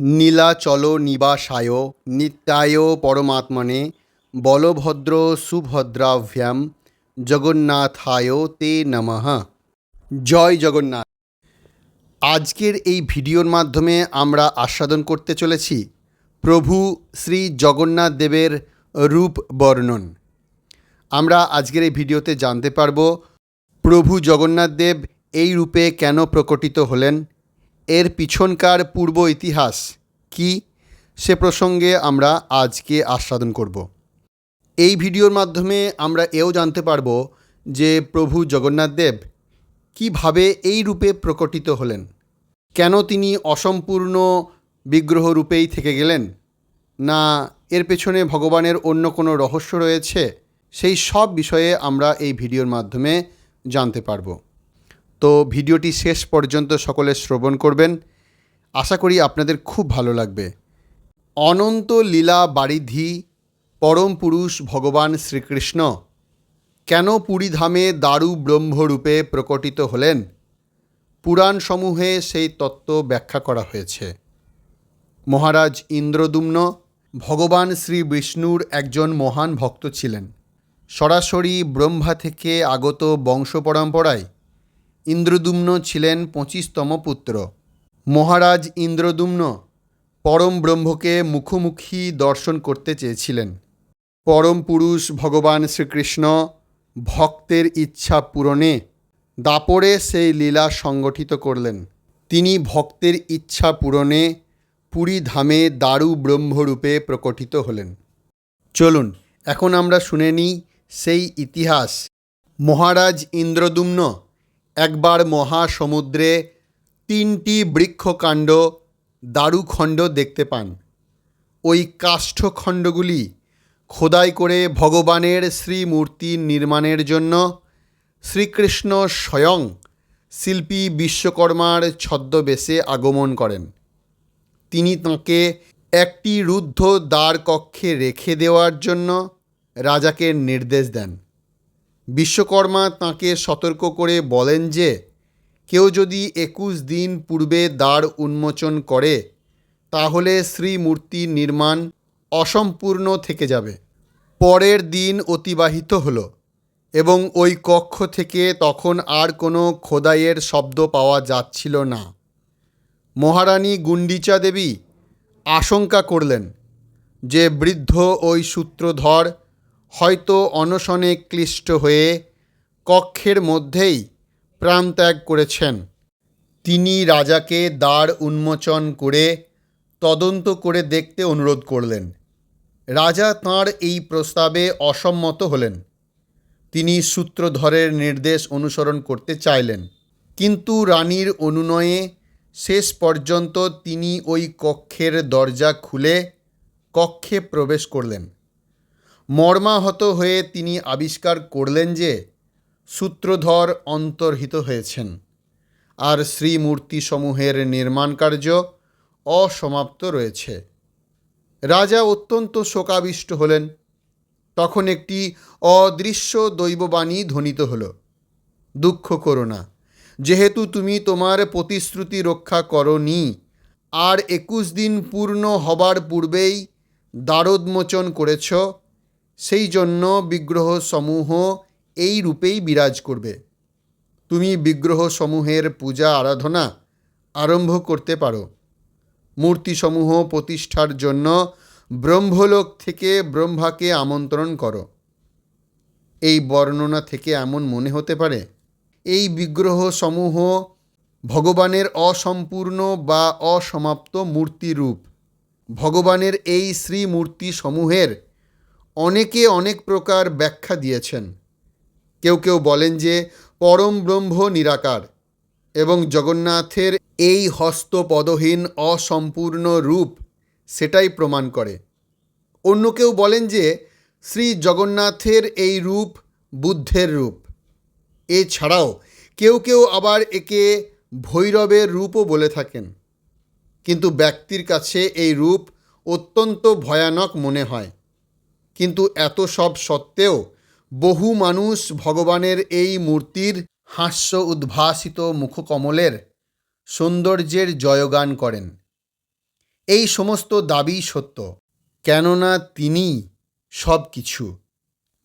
নীলাচল নিবাসায় নিত্যায় পরমাত্মনে বলভদ্র সুভদ্রাভ্যাম জগন্নাথায় তে নমঃ। জয় জগন্নাথ। আজকের এই ভিডিওর মাধ্যমে আমরা আস্বাদন করতে চলেছি প্রভু শ্রী জগন্নাথ দেবের রূপ বর্ণন। আমরা আজকের এই ভিডিওতে জানতে পারব প্রভু জগন্নাথ দেব এই রূপে কেন প্রকটিত হলেন এর পিছনকার পূর্ব ইতিহাস কি? সে প্রসঙ্গে আমরা আজকে আস্বাদন করব। এই ভিডিওর মাধ্যমে আমরা এও জানতে পারব যে প্রভু জগন্নাথ দেব কীভাবে এই রূপে প্রকটিত হলেন? কেন তিনি অসম্পূর্ণ বিগ্রহ রূপেই থেকে গেলেন? না, এর পেছনে ভগবানের অন্য কোনো রহস্য রয়েছে? সেই সব বিষয়ে আমরা এই ভিডিওর মাধ্যমে জানতে পারব। তো ভিডিওটি শেষ পর্যন্ত সকলে শ্রবণ করবেন। আশা করি আপনাদের খুব ভালো লাগবে। অনন্ত লীলা বারিধি, পরম পুরুষ ভগবান শ্রীকৃষ্ণ, কেন পুরীধামে দারু ব্রহ্মরূপে প্রকটিত হলেন? পুরাণসমূহে সেই তত্ত্ব ব্যাখ্যা করা হয়েছে। মহারাজ ইন্দ্রদুম্ন, ভগবান শ্রী বিষ্ণুর একজন মহান ভক্ত ছিলেন। সরাসরি ব্রহ্মা থেকে আগত বংশ পরম্পরায় ইন্দ্রদুম্ন ছিলেন পঁচিশতম পুত্র। মহারাজ ইন্দ্রদুম্ন পরম ব্রহ্মকে মুখোমুখি দর্শন করতে চেয়েছিলেন। পরম পুরুষ ভগবান শ্রীকৃষ্ণ ভক্তের ইচ্ছা পূরণে দাপরে সেই লীলা সংগঠিত করলেন। তিনি ভক্তের ইচ্ছা পূরণে পুরী ধামে দারু ব্রহ্মরূপে প্রকটিত হলেন। চলুন, এখন আমরা শুনে নিই সেই ইতিহাস। মহারাজ ইন্দ্রদুম্ন একবার মহাসমুদ্রে তিনটি বৃক্ষকাণ্ড দারুখণ্ড দেখতে পান। ওই কাষ্ঠখণ্ডগুলি খোদাই করে ভগবানের শ্রীমূর্তি নির্মাণের জন্য শ্রীকৃষ্ণ স্বয়ং শিল্পী বিশ্বকর্মার ছদ্মবেশে আগমন করেন। তিনি তাঁকে একটি রুদ্ধ দ্বার কক্ষে রেখে দেওয়ার জন্য রাজাকে নির্দেশ দেন। বিশ্বকর্মা তাঁকে সতর্ক করে বলেন যে, কেউ যদি একুশ দিন পূর্বে দ্বার উন্মোচন করে, তাহলে শ্রীমূর্তি নির্মাণ অসম্পূর্ণ থেকে যাবে। পরের দিন অতিবাহিত হলো এবং ওই কক্ষ থেকে তখন আর কোনো খোদাইয়ের শব্দ পাওয়া যাচ্ছিল না। মহারানী গুন্ডিচা দেবী আশঙ্কা করলেন যে বৃদ্ধ ওই সূত্রধর হয়তো অনশনে ক্লিষ্ট হয়ে কক্ষের মধ্যেই প্রাণত্যাগ করেছেন। তিনি রাজাকে দ্বার উন্মোচন করে তদন্ত করে দেখতে অনুরোধ করলেন। রাজা তাঁর এই প্রস্তাবে অসম্মত হলেন। তিনি সূত্রধরের নির্দেশ অনুসরণ করতে চাইলেন। কিন্তু রানীর অনুনয়ে শেষ পর্যন্ত তিনি ওই কক্ষের দরজা খুলে কক্ষে প্রবেশ করলেন। মর্মাহত হয়ে তিনি আবিষ্কার করলেন যে সূত্রধর অন্তর্হিত হয়েছেন আর শ্রীমূর্তিসমূহের নির্মাণ কার্য অসমাপ্ত রয়েছে। রাজা অত্যন্ত শোকাবিষ্ট হলেন। তখন একটি অদৃশ্য দৈববাণী ধ্বনিত হল, দুঃখ করো না, যেহেতু তুমি তোমার প্রতিশ্রুতি রক্ষা করনি, আর একুশ দিন পূর্ণ হবার পূর্বেই দ্বারোন্মোচন করেছ সেই জন্য বিগ্রহ সমূহ এই রূপেই বিরাজ করবে। তুমি বিগ্রহ সমূহের পূজা, আরাধনা আরম্ভ করতে পারো। মূর্তিসমূহ প্রতিষ্ঠার জন্য ব্রহ্মলোক থেকে ব্রহ্মাকে আমন্ত্রণ করো। এই বর্ণনা থেকে এমন মনে হতে পারে, এই বিগ্রহ সমূহ ভগবানের অসম্পূর্ণ বা অসমাপ্ত মূর্তি রূপ ভগবানের এই শ্রীমূর্তি সমূহের অনেকে অনেক প্রকার ব্যাখ্যা দিয়েছেন। কেউ কেউ বলেন যে পরম ব্রহ্ম নিরাকার এবং জগন্নাথের এই হস্তপদহীন অসম্পূর্ণ রূপ সেটাই প্রমাণ করে। অন্য কেউ বলেন যে শ্রী জগন্নাথের এই রূপ বুদ্ধের রূপ। এছাড়াও কেউ কেউ আবার একে ভৈরবের রূপও বলে থাকেন। কিন্তু ব্যক্তির কাছে এই রূপ অত্যন্ত ভয়ানক মনে হয়। কিন্তু এত সব সত্ত্বেও বহু মানুষ ভগবানের এই মূর্তির হাস্য উদ্ভাসিত মুখকমলের সৌন্দর্যের জয়গান করেন। এই সমস্ত দাবি সত্য, কেননা তিনি সব কিছু।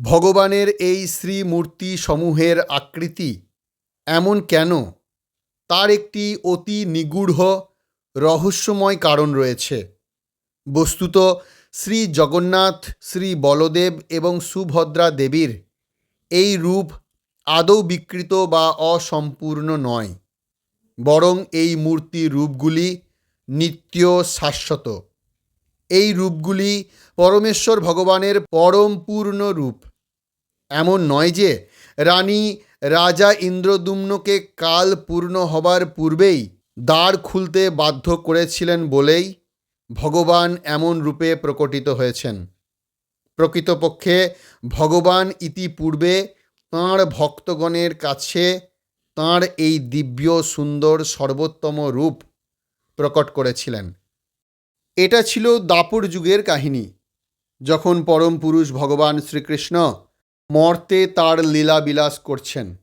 ভগবানের এই শ্রীমূর্তি সমূহের আকৃতি এমন কেন? তার একটি অতি নিগূঢ় রহস্যময় কারণ রয়েছে। বস্তুত শ্রী জগন্নাথ, শ্রী বলদেব এবং সুভদ্রা দেবীর এই রূপ আদৌ বিকৃত বা অসম্পূর্ণ নয়, বরং এই মূর্তি রূপগুলি নিত্য শাশ্বত। এই রূপগুলি পরমেশ্বর ভগবানের পরম পূর্ণ রূপ। এমন নয় যে রানী রাজা ইন্দ্রদুম্নকে কাল পূর্ণ হবার পূর্বেই দ্বার খুলতে বাধ্য করেছিলেন বলেই ভগবান এমন রূপে প্রকটিত হয়েছেন। প্রকৃতপক্ষে ভগবান ইতিপূর্বে তাঁর ভক্তগণের কাছে তাঁর এই দিব্য সুন্দর সর্বোত্তম রূপ প্রকট করেছিলেন। এটা ছিল দাপর যুগের কাহিনী। যখন পরম পুরুষ ভগবান শ্রীকৃষ্ণ মর্তে তার লীলা বিলাস করছেন।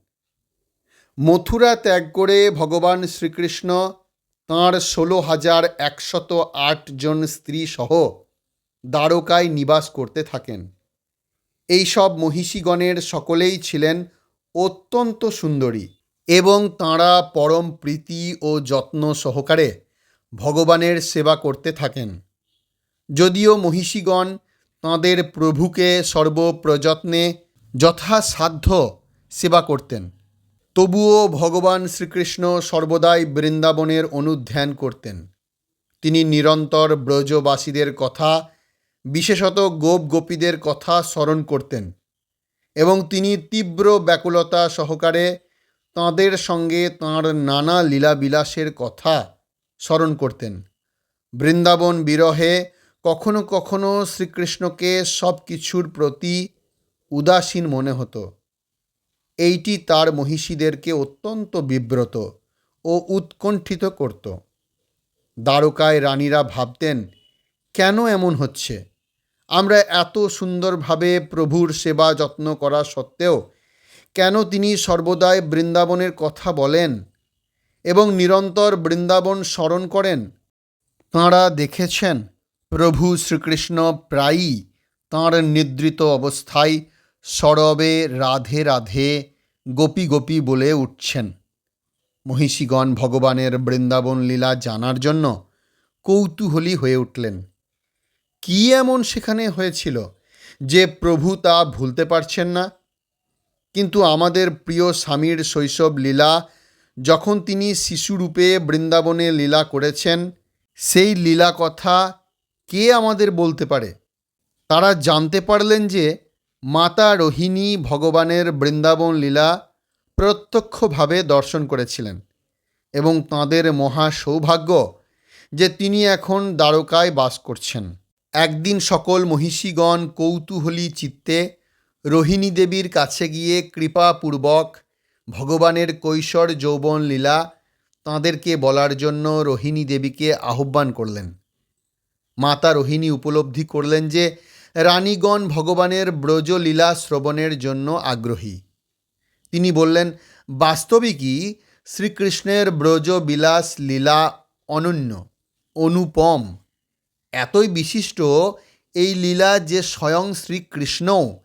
মথুরা ত্যাগ করে ভগবান শ্রীকৃষ্ণ তাঁর ষোলো হাজার একশত আট জন স্ত্রী সহ দ্বারকায় নিবাস করতে থাকেন। এই সব মহিষীগণের সকলেই ছিলেন অত্যন্ত সুন্দরী এবং তাঁরা পরম প্রীতি ও যত্ন সহকারে ভগবানের সেবা করতে থাকেন। যদিও মহিষীগণ তাঁদের প্রভুকে সর্বপ্রযত্নে যথাসাধ্য সেবা করতেন। তবুও ভগবান শ্রীকৃষ্ণ সর্বদাই বৃন্দাবনের অনুধ্যান করতেন। তিনি নিরন্তর ব্রজবাসীদের কথা, বিশেষত গোপ গোপীদের কথা স্মরণ করতেন এবং তিনি তীব্র ব্যাকুলতা সহকারে তাঁদের সঙ্গে তাঁর নানা লীলাবিলাসের কথা স্মরণ করতেন। বৃন্দাবন বিরহে কখনো কখনো শ্রীকৃষ্ণকে সব কিছুর প্রতি উদাসীন মনে হতো। এইটি তার মহিষীদেরকে অত্যন্ত বিব্রত ও উৎকণ্ঠিত করত। দ্বারকায় রানীরা ভাবতেন, কেন এমন হচ্ছে? আমরা এত সুন্দরভাবে প্রভুর সেবা যত্ন করা সত্ত্বেও কেন তিনি সর্বদাই বৃন্দাবনের কথা বলেন এবং নিরন্তর বৃন্দাবন স্মরণ করেন? তাঁরা দেখেছেন, প্রভু শ্রীকৃষ্ণ প্রায়ই তাঁর নিদ্রিত অবস্থায় সরবে রাধে রাধে গোপী গোপী বলে উঠছেন। মহিষীগণ ভগবানের বৃন্দাবন লীলা জানার জন্য কৌতূহলী হয়ে উঠলেন। কী এমন সেখানে হয়েছিল যে প্রভু তা ভুলতে পারছেন না? কিন্তু আমাদের প্রিয় স্বামীর শৈশব লীলা যখন তিনি শিশুরূপে বৃন্দাবনে লীলা করেছেন, সেই লীলা কথা কে আমাদের বলতে পারে? তারা জানতে পারলেন যে মাতা রোহিণী ভগবানের বৃন্দাবন লীলা প্রত্যক্ষভাবে দর্শন করেছিলেন এবং তাঁদের মহা সৌভাগ্য যে তিনি এখন দ্বারকায় বাস করছেন। একদিন সকল মহিষীগণ কৌতূহলী চিত্তে রোহিণী দেবীর কাছে গিয়ে কৃপাপূর্বক ভগবানের কৈশোর যৌবন লীলা তাঁদেরকে বলার জন্য রোহিণী দেবীকে আহ্বান করলেন। মাতা রোহিণী উপলব্ধি করলেন যে রানীগণ ভগবানের ব্রজলীলা শ্রবণের জন্য আগ্রহী। তিনি বললেন, বাস্তবিকই শ্রীকৃষ্ণের ব্রজবিলাস লীলা অনন্য, অনুপম। এতই বিশিষ্ট এই লীলা যে স্বয়ং শ্রীকৃষ্ণও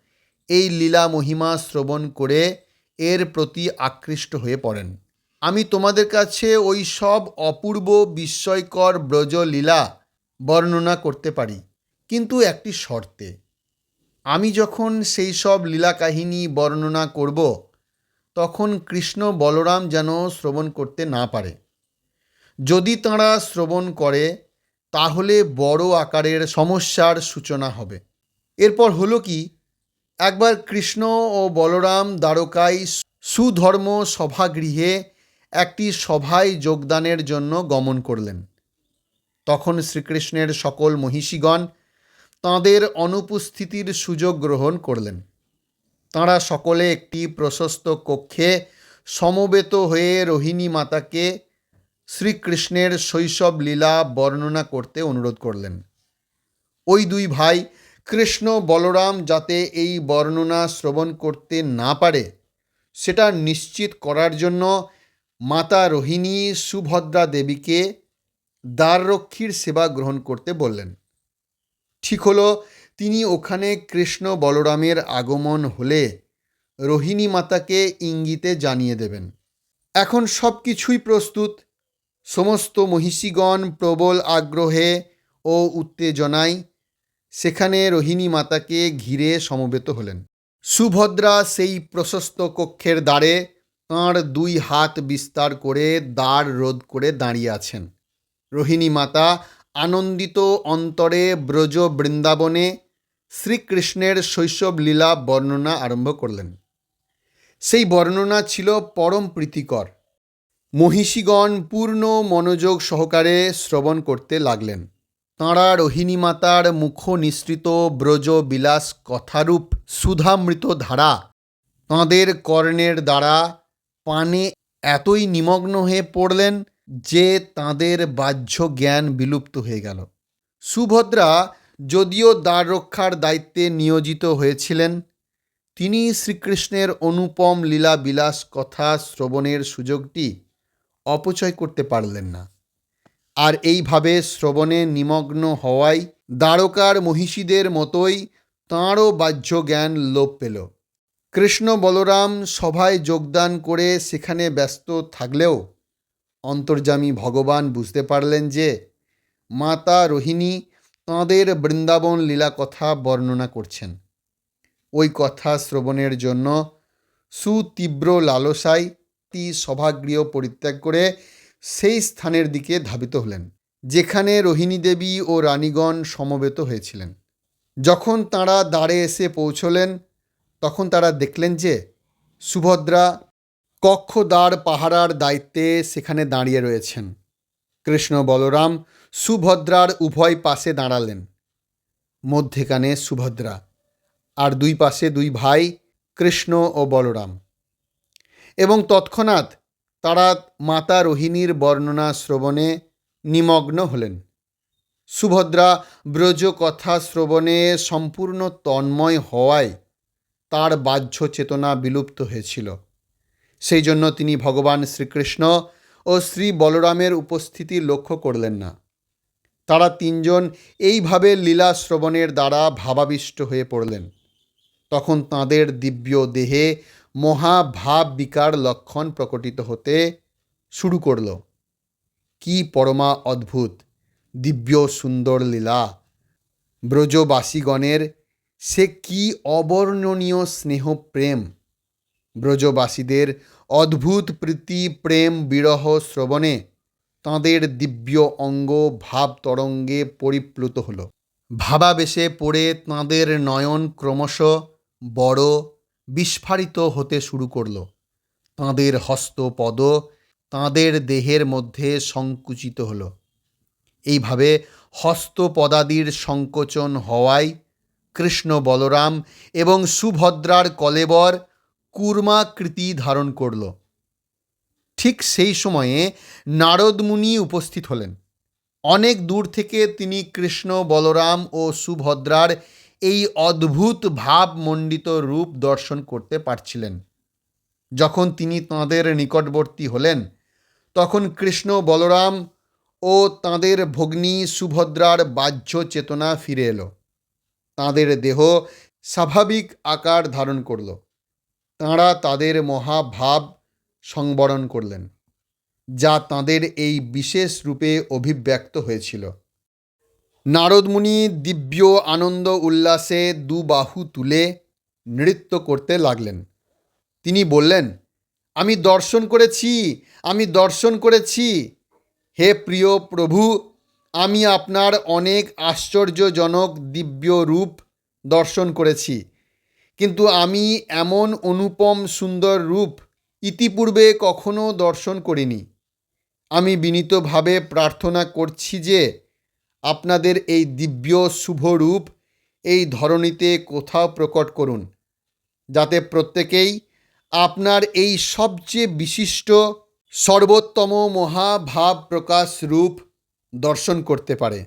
এই লীলা মহিমা শ্রবণ করে এর প্রতি আকৃষ্ট হয়ে পড়েন। আমি তোমাদের কাছে ওই সব অপূর্ব বিস্ময়কর ব্রজলীলা বর্ণনা করতে পারি। কিন্তু একটি শর্তে। আমি যখন সেই সব লীলা কাহিনী বর্ণনা করব, তখন কৃষ্ণ বলরাম যেন শ্রবণ করতে না পারে। যদি তাঁরা শ্রবণ করে, তাহলে বড় আকারের সমস্যার সূচনা হবে। এরপর হলো কি, একবার কৃষ্ণ ও বলরাম দ্বারকায় সুধর্ম সভাগৃহে একটি সভায় যোগদানের জন্য গমন করলেন। তখন শ্রীকৃষ্ণের সকল মহিষীগণ তাঁদের অনুপস্থিতির সুযোগ গ্রহণ করলেন। তাঁরা সকলে একটি প্রশস্ত কক্ষে সমবেত হয়ে রোহিণী মাতাকে শ্রীকৃষ্ণের শৈশব লীলা বর্ণনা করতে অনুরোধ করলেন। ওই দুই ভাই, কৃষ্ণ বলরাম যাতে এই বর্ণনা শ্রবণ করতে না পারে, সেটা নিশ্চিত করার জন্য মাতা রোহিণী সুভদ্রা দেবীকে দ্বাররক্ষীর সেবা গ্রহণ করতে বললেন। ঠিক হলো, তিনি ওখানে কৃষ্ণ বলরামের আগমন হলে রোহিণী মাতাকে ইঙ্গিতে জানিয়ে দেবেন। এখন সব কিছুই প্রস্তুত। সমস্ত মহিষীগণ প্রবল আগ্রহে ও উত্তেজনায় সেখানে রোহিণী মাতাকে ঘিরে সমবেত হলেন। সুভদ্রা সেই প্রশস্ত কক্ষের দ্বারে তাঁর দুই হাত বিস্তার করে দ্বার রোধ করে দাঁড়িয়ে আছেন। রোহিণী মাতা আনন্দিত অন্তরে ব্রজ বৃন্দাবনে শ্রীকৃষ্ণের শৈশব লীলা বর্ণনা আরম্ভ করলেন। সেই বর্ণনা ছিল পরম প্রীতিকর। মহিষীগণ পূর্ণ মনোযোগ সহকারে শ্রবণ করতে লাগলেন। তাঁরা রোহিণী মাতার মুখ নিঃসৃত ব্রজ বিলাস কথারূপ সুধামৃত ধারা তাঁদের কর্ণের দ্বারা পানে এতই নিমগ্ন হয়ে পড়লেন যে তাঁদের বাহ্য জ্ঞান বিলুপ্ত হয়ে গেল। সুভদ্রা যদিও দ্বার রক্ষার দায়িত্বে নিয়োজিত হয়েছিলেন, তিনি শ্রীকৃষ্ণের অনুপম লীলা বিলাস কথা শ্রবণের সুযোগটি অপচয় করতে পারলেন না। আর এইভাবে শ্রবণে নিমগ্ন হওয়ায় দ্বারকার মহিষীদের মতোই তাঁরও বাহ্য জ্ঞান লোপ পেল। কৃষ্ণ বলরাম সভায় যোগদান করে সেখানে ব্যস্ত থাকলেও অন্তর্যামী ভগবান বুঝতে পারলেন যে মাতা রোহিণী তাঁদের বৃন্দাবন লীলা কথা বর্ণনা করছেন। ওই কথা শ্রবণের জন্য সুতীব্র লালসায় তি সভাগৃহ পরিত্যাগ করে সেই স্থানের দিকে ধাবিত হলেন, যেখানে রোহিণী দেবী ও রানীগণ সমবেত হয়েছিলেন। যখন তাঁরা দাঁড়ে এসে পৌঁছলেন, তখন তারা দেখলেন যে সুভদ্রা কক্ষ দ্বার পাহারার দায়িত্বে সেখানে দাঁড়িয়ে রয়েছেন। কৃষ্ণ বলরাম সুভদ্রার উভয় পাশে দাঁড়ালেন। মধ্যেখানে সুভদ্রা আর দুই পাশে দুই ভাই কৃষ্ণ ও বলরাম। এবং তৎক্ষণাৎ তারা মাতা রোহিণীর বর্ণনা শ্রবণে নিমগ্ন হলেন। সুভদ্রা ব্রজ কথা শ্রবণে সম্পূর্ণ তন্ময় হওয়ায় তার বাহ্য চেতনা বিলুপ্ত হয়েছিল। সেই জন্য তিনি ভগবান শ্রীকৃষ্ণ ও শ্রী বলরামের উপস্থিতি লক্ষ্য করলেন না। তারা তিনজন এইভাবে লীলা শ্রবণের দ্বারা ভাবাবিষ্ট হয়ে পড়লেন। তখন তাঁদের দিব্য দেহে মহাভাব বিকার লক্ষণ প্রকটিত হতে শুরু করল। কি পরমা অদ্ভুত, দিব্য সুন্দর লীলা। ব্রজবাসীগণের সে কি অবর্ণনীয় স্নেহ প্রেম ব্রজবাসীদের অদ্ভুত প্রীতি, প্রেম, বিরহ, শ্রবণে তাঁদের দিব্য অঙ্গ ভাব তরঙ্গে পরিপ্লুত হল। ভাবাবেশে পড়ে তাঁদের নয়ন ক্রমশ বড়, বিস্ফারিত হতে শুরু করল। তাঁদের হস্তপদ তাঁদের দেহের মধ্যে সংকুচিত হল। এইভাবে হস্তপদাদির সংকোচন হওয়ায় কৃষ্ণ বলরাম এবং সুভদ্রার কলেবর কুর্মাকৃতি ধারণ করল। ঠিক সেই সময়ে নারদমুনি উপস্থিত হলেন। অনেক দূর থেকে তিনি কৃষ্ণ, বলরাম ও সুভদ্রার এই অদ্ভুত ভাবমণ্ডিত রূপ দর্শন করতে পারছিলেন। যখন তিনি তাঁদের নিকটবর্তী হলেন, তখন কৃষ্ণ, বলরাম ও তাঁদের ভগ্নী সুভদ্রার বাহ্য চেতনা ফিরে এলো। তাঁদের দেহ স্বাভাবিক আকার ধারণ করল। তাঁরা তাদের মহাভাব সংবরণ করলেন, যা তাঁদের এই বিশেষ রূপে অভিব্যক্ত হয়েছিল। নারদমুনি দিব্য আনন্দ উল্লাসে দু বাহু তুলে নৃত্য করতে লাগলেন। তিনি বললেন, আমি দর্শন করেছি, আমি দর্শন করেছি। হে প্রিয় প্রভু, আমি আপনার অনেক আশ্চর্যজনক দিব্য রূপ দর্শন করেছি। কিন্তু আমি এমন অনুপম সুন্দর রূপ ইতিপূর্বে কখনো দর্শন করিনি। আমি বিনীতভাবে প্রার্থনা করছি যে আপনাদের এই দিব্য শুভ রূপ এই ধরনীতে কোথাও প্রকট করুন, যাতে প্রত্যেকেই আপনার এই সবচেয়ে বিশিষ্ট, সর্বোত্তম মহাভাব প্রকাশ রূপ দর্শন করতে পারে।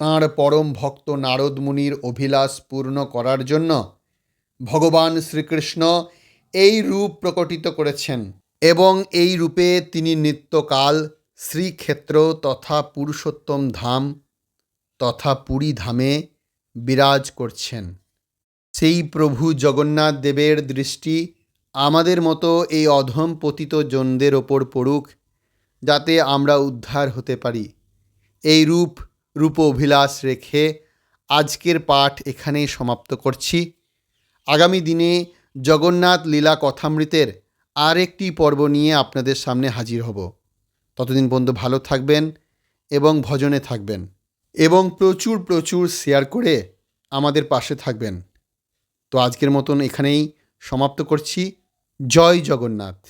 তাঁর পরম ভক্ত নারদ মুনির অভিলাষ পূর্ণ করার জন্য ভগবান শ্রীকৃষ্ণ এই রূপ প্রকটিত করেছেন এবং এই রূপে তিনি নিত্যকাল শ্রীক্ষেত্র তথা পুরুষোত্তম ধাম তথা পুরী ধামে বিরাজ করছেন। সেই প্রভু জগন্নাথ দেবের দৃষ্টি আমাদের মতো এই অধম পতিত জনদের ওপর পড়ুক, যাতে আমরা উদ্ধার হতে পারি। এই রূপ রূপ অভিলাষ রেখে আজকের পাঠ এখানেই সমাপ্ত করছি। আগামী দিনে জগন্নাথ লীলা কথামৃতের আর একটি পর্ব নিয়ে আপনাদের সামনে হাজির হব। ততদিন বন্ধু ভালো থাকবেন এবং ভজনে থাকবেন এবং প্রচুর প্রচুর শেয়ার করে আমাদের পাশে থাকবেন। তো আজকের মতন এখানেই সমাপ্ত করছি। জয় জগন্নাথ।